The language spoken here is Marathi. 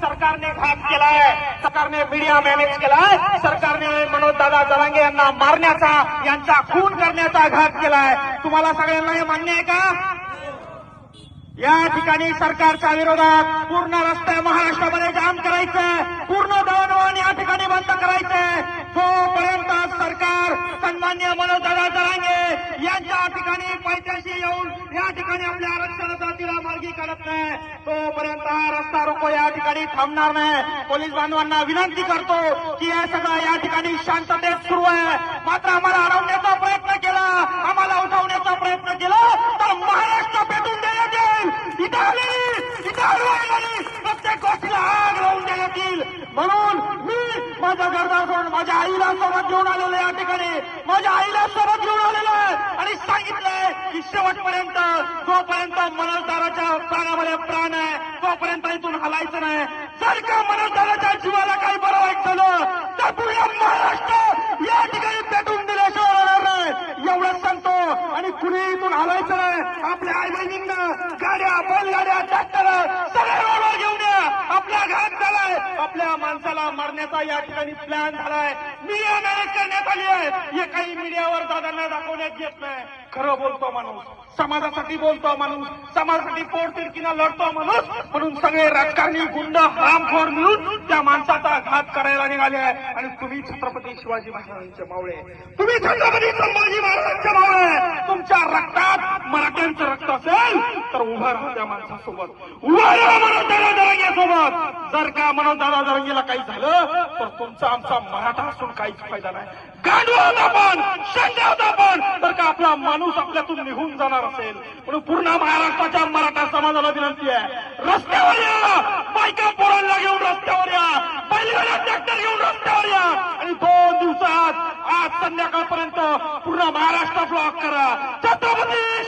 सरकारने घात केलाय. सरकारने मीडिया मॅनेज केलाय. सरकारने मनोजदादा जरांगे यांना मारण्याचा यांचा खून करण्याचा घात केलाय. तुम्हाला सगळ्यांना हे मान्य आहे का? या ठिकाणी सरकारच्या विरोधात पूर्ण रस्ते महाराष्ट्रामध्ये जाम करायचं. पूर्ण दळणवळण या ठिकाणी बंद करायचंय जोपर्यंत सरकार सन्मान्य मनोजदादा जरांगे यांच्या ठिकाणी पायथ्याशी येऊन या ठिकाणी आपल्या आरक्षणाचा तिला मार्गी करत नाही. तोपर्यंत हा रस्ता रोको या ठिकाणी थांबणार नाही. पोलीस बांधवांना विनंती करतो की हे सगळं या ठिकाणी शांततेत सुरू आहे. मात्र आम्हाला अडवण्याचा प्रयत्न केला. आम्हाला उठवण्याचा प्रयत्न केला. तर महाराष्ट्र पेटून देण्यात येईल. इथं आलेली इथं आली प्रत्येक गोष्टीला आग लावून देण्यात येईल. म्हणून मी माझ्या घरदार सोडून माझ्या आईला सोबत घेऊन आलेलो या ठिकाणी. माझ्या आईला सोबत घेऊन आलेलो आहे आणि सांगितलंय की शेवटपर्यंत जोपर्यंत मनसदाराच्या प्राणामध्ये प्राण आहे तोपर्यंत इथून हलायचं नाही. जर का मनसदाराच्या जीवाला काही बरं वाईट झालं तर पूर्ण महाराष्ट्र या ठिकाणी पेटून दिल्याशिवाय राहणार नाही. एवढंच सांगतो. आणि कुणी इथून हलायचं नाही. आपल्या आई बहिणींना गाड्या बैलगाड्या ट्रॅक्टर सगळे रोडवर घेऊन या आपला घात झालाय आपल्या माणसाला मारण्याचा या ठिकाणी प्लॅन झालाय. मीडिया मॅनेज करण्यात आली आहे. हे काही मीडियावर दादांना दाखवण्यात येत नाही. खरं बोलतो माणूस. समाजासाठी बोलतो माणूस. समाजासाठी पोटतिरकीनं लढतो माणूस. म्हणून सगळे राजकारणी गुंड हामखोर मिळून त्या माणसाचा घात करायला निघाले आहे. आणि तुम्ही छत्रपती शिवाजी महाराजांचे मावळे. तुम्ही छत्रपती संभाजी महाराजांचे मावळे. तुमच्या रक्तात मराठ्यांचं रक्त असेल तर उभं राहा त्या माणसासोबत. उभं राहा मनोज जर का म्हणून दादा जरंगेला काही झालं तर तुमचा आमचा मराठा असून काहीच फायदा नाही. गांडवत आपण शंका आपण. तर का आपला माणूस आपल्यातून निघून जाणार असेल म्हणून पूर्ण महाराष्ट्राच्या मराठा समाजाला विनंती आहे. रस्त्यावर या! बायका पोरांना घेऊन रस्त्यावर या! बैलगाड्या ट्रॅक्टर घेऊन रस्त्यावर या! आणि दोन दिवसात आज संध्याकाळपर्यंत पूर्ण महाराष्ट्र ब्लॉक करा. छत्रपती